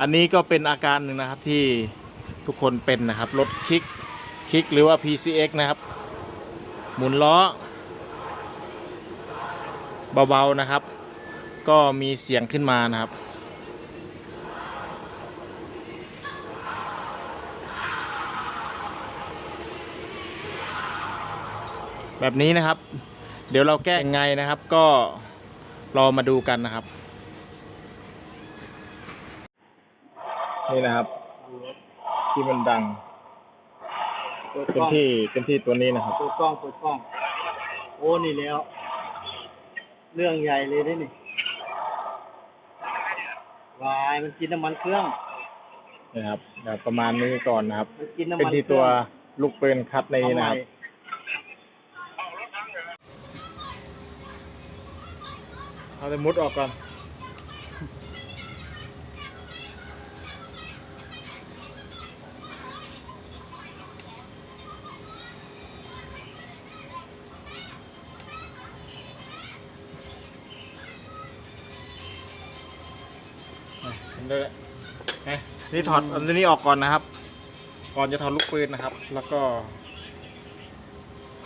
อันนี้ก็เป็นอาการหนึ่งนะครับที่ทุกคนเป็นนะครับรถคลิกคลิกหรือว่า PCX นะครับ หมุนล้อ เบาๆนะครับ ก็มีเสียงขึ้นมานะครับ แบบนี้นะครับ เดี๋ยวเราแก้ยังไงนะครับก็รอมาดูกันนะครับ นี่นะครับ ที่มันดังเปิดเป็กนล้องที่เป็นที่ตัวนี้นะครับ เปิดกล้องเปิดกล้อง โอ้นี่แล้ว เรื่องใหญ่เลยได้นี่วายมันกินน้ำมันเครื่อง นะครับแบบประมาณนี้ก่อนนะครับ มันกินน้ำเป็นมันที่ตัวลูกปืนคัดในเครื่องนะครับ เอาแต่มุดออกก่อน เห็นด้วยนะนี่ถอดอันนี้ออกก่อนนะครับ ก่อนจะถอดลูกปืนนะครับ แล้วก็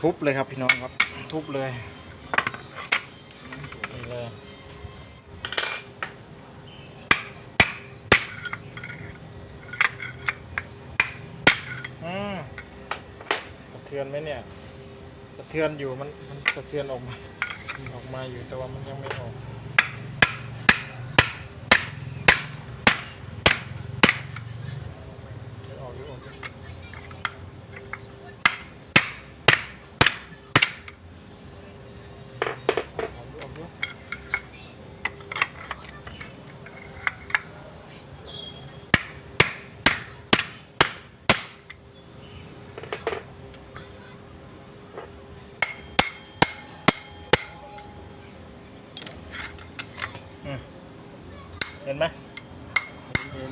ทุบเลยครับพี่น้องครับ ทุบเลยนี่เลยอืมสะเทือนไหมเนี่ยสะเทือนอยู่มันมันสะเทือนออกมาออกมาอยู่แต่ว่ามันยังไม่ออก ออกอยู่ออกอยู่ออกอยู่ออกอยู่อืมเห็นไหม เห็น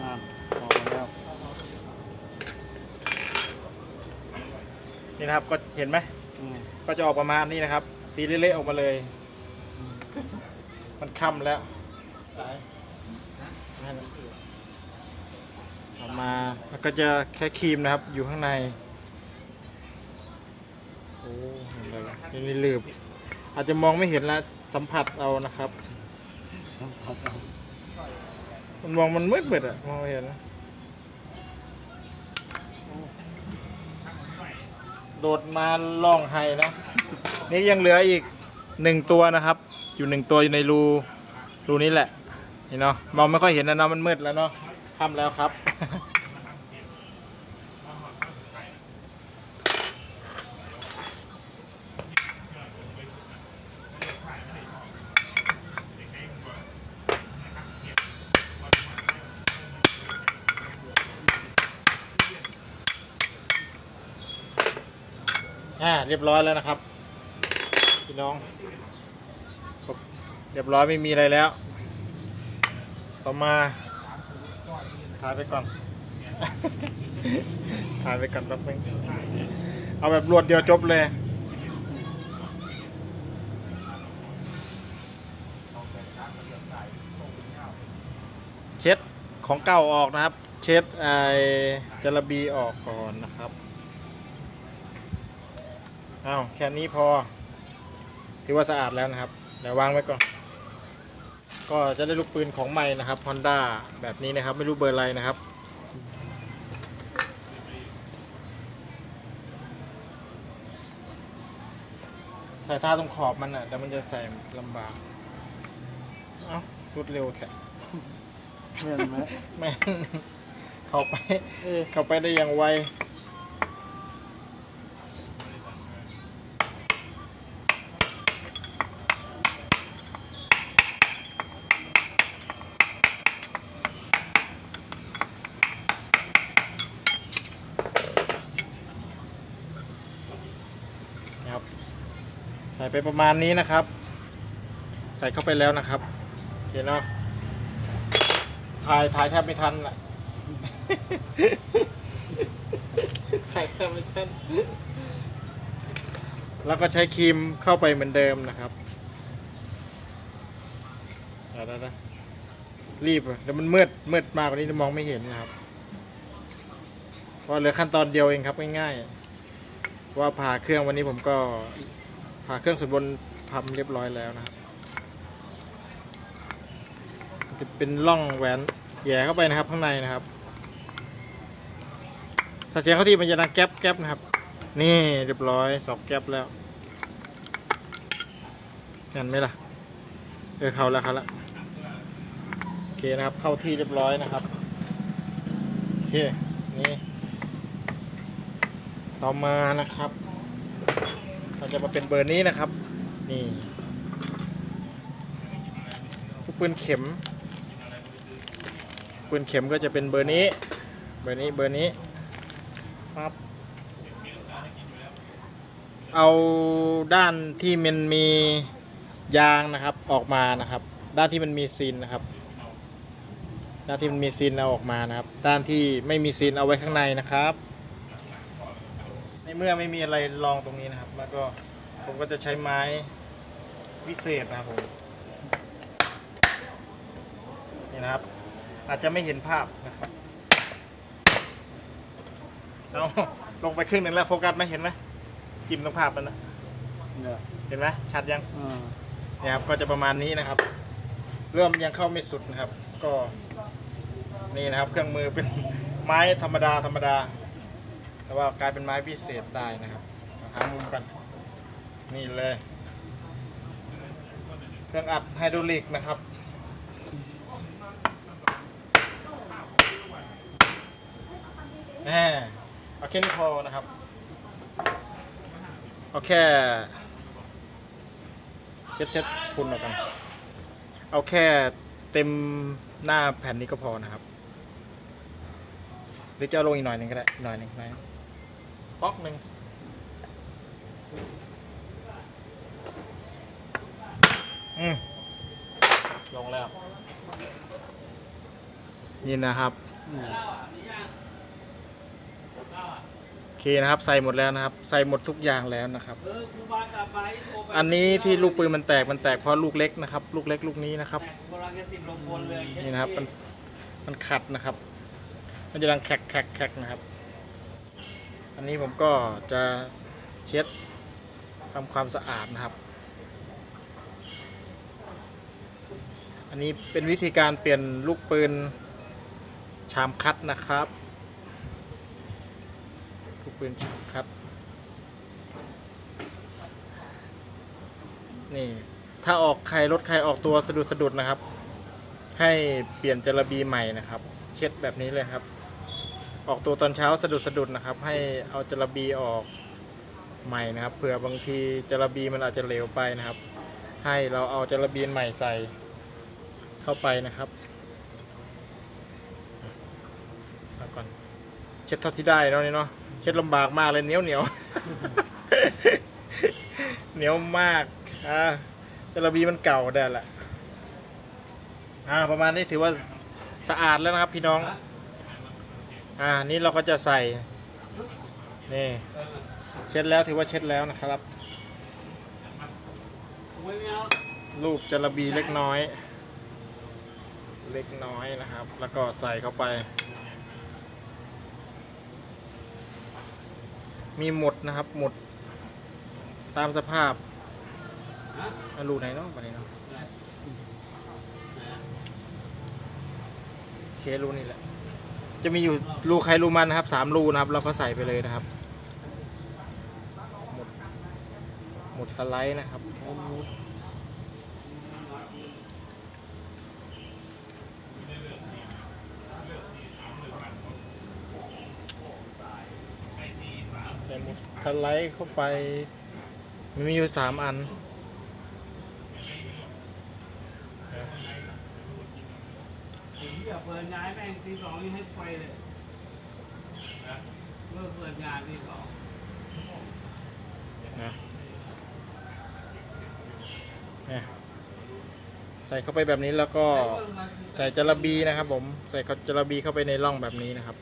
อ่าออกมาแล้ว นี่นะครับ ก็เห็นไหมอืมก็จะออกประมาณนี้นะครับตีเละๆออกมาเลย มันค่ำแล้วนั่นออกมาแล้วก็จะแค่ครีมนะครับ อยู่ข้างในโอ้เห็นเลยนี่นี่ลืบอาจจะมองไม่เห็นแล้วสัมผัสเอานะครับ มันมองมันมืดมืดๆอะมองไม่เห็นนะ โดดมาล่องไห้นะ นี่ยังเหลืออีกหนึ่งตัวนะครับ อยู่หนึ่งตัวอยู่ในรูรูนี้แหละ นี่เนาะมองไม่ค่อยเห็นนะเนาะมันมืดแล้วเนาะทำแล้วครับ อ่าเรียบร้อยแล้วนะครับ พี่น้อง เรียบร้อยไม่มีอะไรแล้ว ต่อมาถ่ายไปก่อน ถ่ายไปก่อนแป๊บนึงเอาแบบรวดเดียวจบเลยเช็ดของเก่าออกนะครับ เช็ดไอ้จระบีออกก่อนนะครับ อ้าวแค่นี้พอ ถือว่าสะอาดแล้วนะครับเดี๋ยววางไว้ก่อน ก็จะได้ลูกปืนของใหม่นะครับ Honda แบบนี้นะครับ ไม่รู้เบอร์อะไรนะครับใส่ท่าตรงขอบมันอะเดี๋ยวมันจะใส่ลำบาก เอ้าสุดเร็วแท้เห็นไหมแม่งเข้าไป เข้าไปได้อย่างไว นะครับ ใส่ ไปประมาณนี้นะครับ ใส่เข้าไปแล้วนะครับโอเคเนาะถ่ายถ่ายแทบไม่ทันอะถ่ายแทบไม่ทันแล้วก็ใช้ครีมเข้าไปเหมือนเดิมนะครับเดี๋ยวนะรีบเดี๋ยวมันมืดมืดมากกว่านี้จะมองไม่เห็นนะครับเพราะเหลือขั้นตอนเดียวเองครับง่ายๆว่าผ่าเครื่องวันนี้ผมก็ ผ่าเครื่องส่วนบนทำเรียบร้อยแล้วนะครับจะเป็นร่องแหวนแย่เข้าไปนะครับข้างในนะครับถ้าเสียงเข้าที่มันจะดังแก๊บแก๊บนะครับ นี่เรียบร้อยสอบแก๊บแล้วเห็นไหมล่ะเออเข้าแล้วเข้าแล้วโอเคนะครับเข้าที่เรียบร้อยนะครับโอเคนี่ต่อมานะครับ จะมาเป็นเบอร์นี้นะครับ นี่ลูกปืนเข็ม ปืนเข็มก็จะเป็นเบอร์นี้ เบอร์นี้เบอร์นี้ครับเอาด้านที่มันมียางนะครับออกมานะครับ ด้านที่มันมีซีนนะครับ ด้านที่มันมีซีนเอาออกมานะครับ ด้านที่ไม่มีซีนเอาไว้ข้างในนะครับ ในเมื่อไม่มีอะไรรองตรงนี้นะครับ แล้วก็ผมก็จะใช้ไม้วิเศษนะครับผมนี่นะครับ อาจจะไม่เห็นภาพนะครับเอาลงไปครึ่งหนึ่งแล้วโฟกัสไหมเห็นไหมจิ้มตรงภาพมันนะเนี่ยเห็นไหมชัดยังอ่าเนี่ยครับก็จะประมาณนี้นะครับ เริ่มยังเข้าไม่สุดนะครับ ก็นี่นะครับ เครื่องมือเป็น ไม้ธรรมดาธรรมดา แต่ว่ากลายเป็นไม้พิเศษได้นะครับหามุมกันนี่เลย เครื่องอัดไฮดรอลิกนะครับแหมเอาแค่นี้พอนะครับเอาแค่เช็ดเช็ดฝุ่นออกกัน เอาแค่เต็มหน้าแผ่นนี้ก็พอนะครับ หรือจะเอาลงอีกหน่อยหนึ่งก็ได้หน่อยหนึ่งหน่อย ป๊อกหนึ่งอืมลงแล้วนี่นะครับอืมโอเคนะครับ ใส่หมดแล้วนะครับ ใส่หมดทุกอย่างแล้วนะครับ อันนี้ที่ลูกปืนมันแตกมันแตกเพราะลูกเล็กนะครับ ลูกเล็กลูกนี้นะครับนี่นะครับมันมันขัดนะครับ มันจะดังแคกแคกแคกนะครับ อันนี้ผมก็จะเช็ดทำความสะอาดนะครับ อันนี้เป็นวิธีการเปลี่ยนลูกปืนชามคัดนะครับ ลูกปืนชามคัด นี่ ถ้าออกใครรถใครออกตัวสะดุดสะดุดนะครับ ให้เปลี่ยนจระบีใหม่นะครับ เช็ดแบบนี้เลยครับ ออกตัวตอนเช้าสะดุดสะดุดนะครับ ให้เอาจระบีออกใหม่นะครับเผื่อบางทีจระบีมันอาจจะเหลวไปนะครับ ให้เราเอาจระบีใหม่ใส่เข้าไปนะครับเอาก่อนเช็ดเท่าที่ได้เนาะนี่เนาะเช็ดลำบากมากเลยเหนียวเหนียวเหนียวมากอ่าจระบีมันเก่าได้ละอ่าประมาณนี้ถือว่าสะอาดแล้วนะครับพี่น้อง อ่านี่เราก็จะใส่นี่เช็ดแล้วถือว่าเช็ดแล้วนะครับรูปจระบีเล็กน้อย เล็กน้อยนะครับ แล้วก็ใส่เข้าไป มีหมดนะครับหมดตามสภาพอะรูไหนเนาะวันนี้เนาะเครูนี่แหละ จะมีอยู่รูใครรูมันนะครับสามรูนะครับ เราก็ใส่ไปเลยนะครับ หมดหมดสไลด์นะครับใส่หมดสไลด์เข้าไป มันมีอยู่สามอัน เปิดงานแม่งตีสองนี่ให้ไฟเลยเลิกเปิดงานตีสองนะเนี่ยใส่เข้าไปแบบนี้แล้วก็ใส่จระบีนะครับ ผมใส่จระบีเข้าไปในร่องแบบนี้นะครับ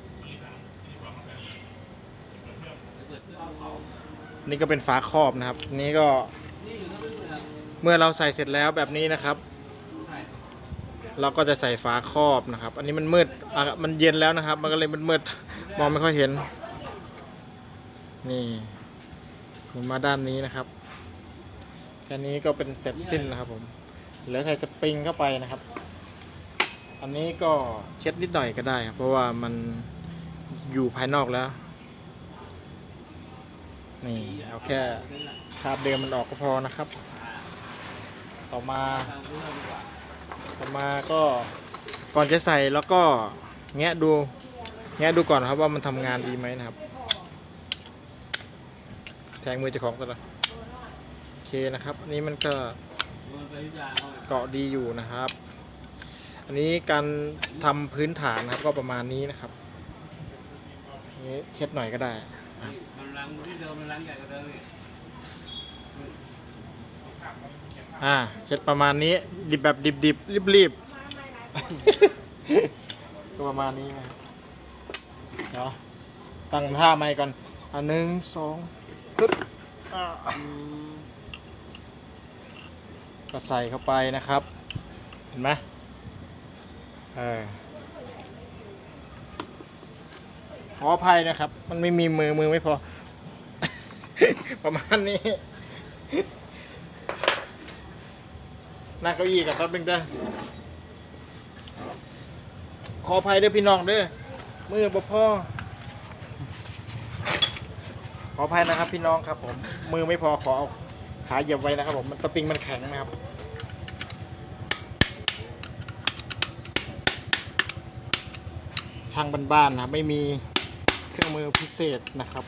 นี่ก็เป็นฝาครอบนะครับ นี่ก็เมื่อเราใส่เสร็จแล้วแบบนี้นะครับ เราก็จะใส่ฝาครอบนะครับ อันนี้มันมืดอะมันเย็นแล้วนะครับ มันก็เลยมันมืดมองไม่ค่อยเห็น นี่หมุนมาด้านนี้นะครับแค่นี้ก็เป็นเสร็จสิ้นนะครับ ผมเหลือใส่สปริงเข้าไปนะครับ อันนี้ก็เช็ดนิดหน่อยก็ได้ครับเพราะว่ามันอยู่ภายนอกแล้ว นี่เอาแค่คาบเดิมมันออกก็พอนะครับ ต่อมา ต่อมาก็ก่อนจะใส่แล้วก็แงะดูแงะดูก่อนครับว่ามันทำงานดีไหมนะครับ แทงมือเจ้าของซะละโอเคนะครับอันนี้มันก็เกาะดีอยู่นะครับ อันนี้การทำพื้นฐานนะครับก็ประมาณนี้นะครับนนี้เช็ดหน่อยก็ได้มันล้างที่เดิมมันล้างใหญ่กว่าเดิม อ่า เช็ดประมาณนี้ ดิบแบบดิบดิบรีบรีบๆก็ประมาณนี้นะครับเดี๋ยวตั้งท่าใหม่ก่อนอันหนึ่งสองปึ๊บอ่าก็ใส่เข้าไปนะครับ เห็นไหมเออขออภัยนะครับ มันไม่มีมือมือไม่พอ ประมาณนี้ นั่งเก้าอี้กับครับเบงเด้อขออภัยเด้อพี่น้องเด้อมือบ่พ่อขออภัยนะครับพี่น้องครับผมมือไม่พอขอเอาขาเหยียบไว้นะครับผมมันสปริงมันแข็งนะครับช่างบ้านๆนะครับไม่มีเครื่องมือพิเศษนะครับ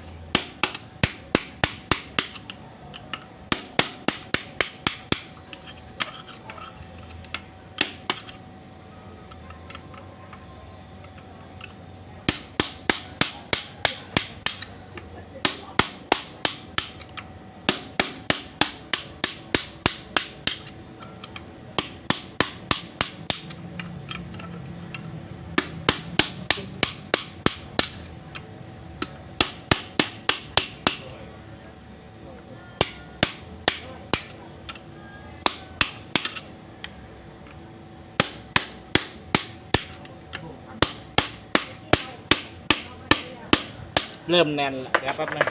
เริ่มแน่นละเดี๋ยวแป๊บนึง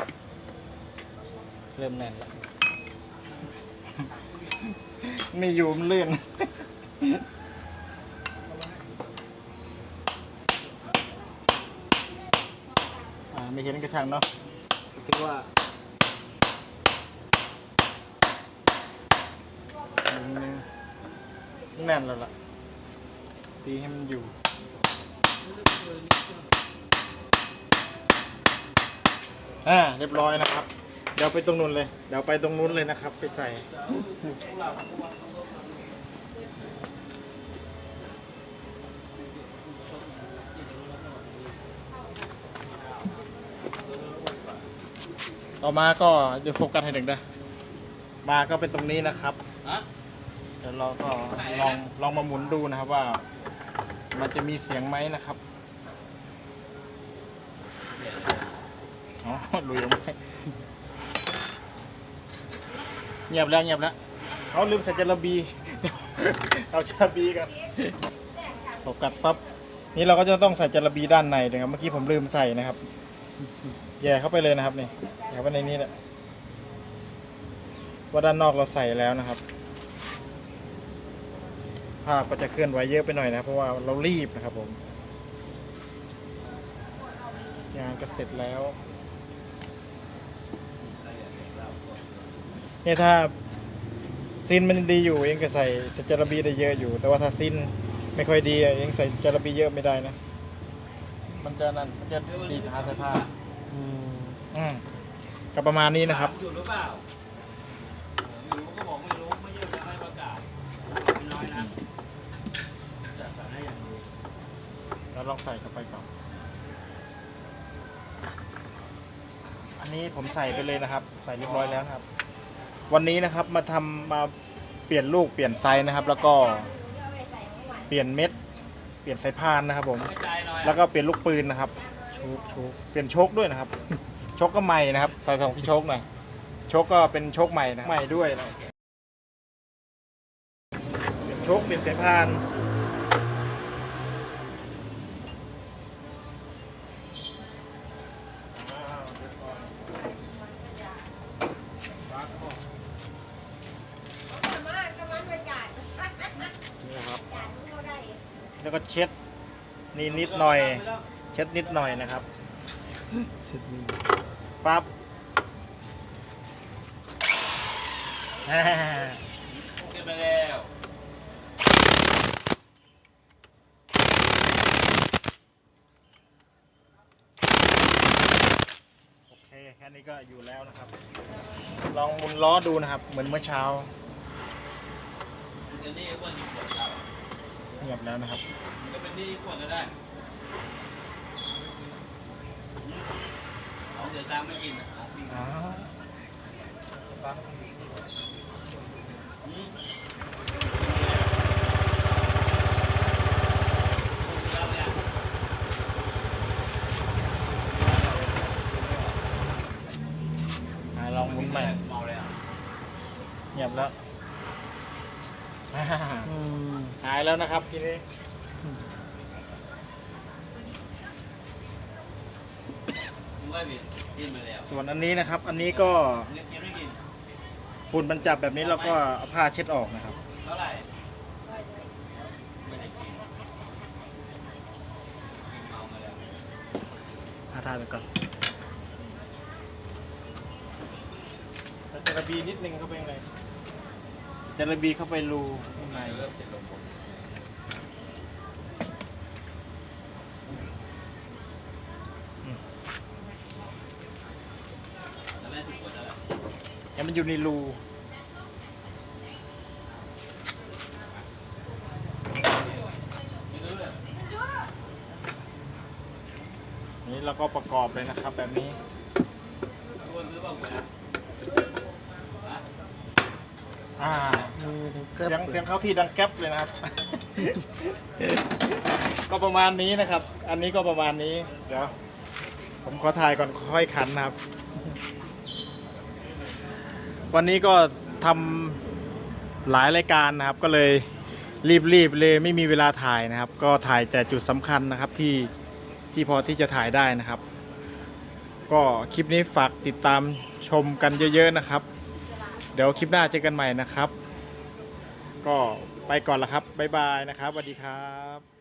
เริ่มแน่นละไม่อยู่มันลื่นอ่าไม่เห็นกระชังเนาะถือว่าแน่นแล้วล่ะตีให้มันอยู่ อ่าเรียบร้อยนะครับ เดี๋ยวไปตรงนู้นเลย เดี๋ยวไปตรงนู้นเลยนะครับ ไปใส่ ต่อมาก็เดี๋ยวโฟกัสให้หนึ่งนะมาก็เป็นตรงนี้นะครับ เดี๋ยวเราก็ลองลองมาหมุนดูนะครับว่า มันจะมีเสียงไหมนะครับ อ๋อลุยออกมาเงียบแล้วเงียบแล้วเขาลืมใส่จระบีเอาจระบีกันตกกัดปั๊บนี่เราก็จะต้องใส่จระบีด้านในนะครับ เมื่อกี้ผมลืมใส่นะครับ แย่เข้าไปเลยนะครับนี่แย่เข้าไปในนี้แหละว่าด้านนอกเราใส่แล้วนะครับภาพก็จะเคลื่อนไหวเยอะไปหน่อยนะเพราะว่าเรารีบนะครับผม งานก็เสร็จแล้ว เนี่ยถ้าซินมันดีอยู่เองก็ใส่จระบีได้เยอะอยู่ แต่ว่าถ้าซินไม่ค่อยดีอะเองใส่จระบีเยอะไม่ได้นะ มันจะนั่นมันจะดีดหาสายผ้าอืมก็ประมาณนี้นะครับอยู่หรือเปล่าไม่รู้ก็บอกไม่รู้ไม่ใช่จะให้ประกาศไม่น้อยนะจัดสรรให้อย่างดีแล้วลองใส่เข้าไปก่อนอันนี้ผมใส่ไปเลยนะครับ ใส่เรียบร้อยแล้วนะครับ วันนี้นะครับมาทำมาเปลี่ยนลูกเปลี่ยนไซส์นะครับ แล้วก็เปลี่ยนเม็ด เปลี่ยนสายพานนะครับผม แล้วก็เปลี่ยนลูกปืนนะครับชกชกเปลี่ยนโชคด้วยนะครับโชคก็ใหม่นะครับใส่ของที่โชคหน่อยโชคก็เป็นโชคใหม่นะใหม่ด้วยนะเปลี่ยนโชคเปลี่ยนสายพาน นี่นิดหน่อย เช็ดนิดหน่อยนะครับเสร็จนี่ปั๊บอ่าโอเคไปแล้วโอเคแค่นี้ก็อยู่แล้วนะครับ ลองหมุนล้อดูนะครับ เหมือนเมื่อเช้ามันจะนี่อ้วนอยู่ขวดเราเงียบแล้วนะครับมันก็เป็นนี่ขวดก็ได้ของเดือดตามไม่กินอะของพี่อ๋ออืมเราเนี่ยอ่าลองหมุนใหม่เมาแล้วเงียบแล้ว อ่าอืมหายแล้วนะครับทีนี้มึงก็ผิดกินไปแล้วส่วนอันนี้นะครับ อันนี้ก็เนี่ยยังไม่กินฝุ่นมันจับแบบนี้เราก็เอาผ้าเช็ดออกนะครับเท่าไหร่ไม่ได้กินเมามาแล้วอาทาไปก่อนจระบีนิดนึงเข้าไปข้างใน จระบีเข้าไปรูข้างในเริ่มจะลงผมแล้วแม่ถูกกดแล้วให้มันอยู่ในรูนี่เราก็ประกอบเลยนะครับแบบนี้ ควรซื้อบ้างไหมฮะ อ่า มือถึงแก เสียง ร็บ เสียงเข้าที่ดังแก๊ปเลยนะครับ ก็ประมาณนี้นะครับ อันนี้ก็ประมาณนี้ เดี๋ยว ผมขอถ่ายก่อนค่อยขันนะครับ วันนี้ก็ทำหลายรายการนะครับ ก็เลยรีบๆเลยไม่มีเวลาถ่ายนะครับ ก็ถ่ายแต่จุดสำคัญนะครับที่ที่พอที่จะถ่ายได้นะครับ ก็คลิปนี้ฝากติดตามชมกันเยอะ ๆนะครับ เดี๋ยวคลิปหน้าเจอกันใหม่นะครับ ก็ไปก่อนละครับบ๊ายบายนะครับสวัสดีครับ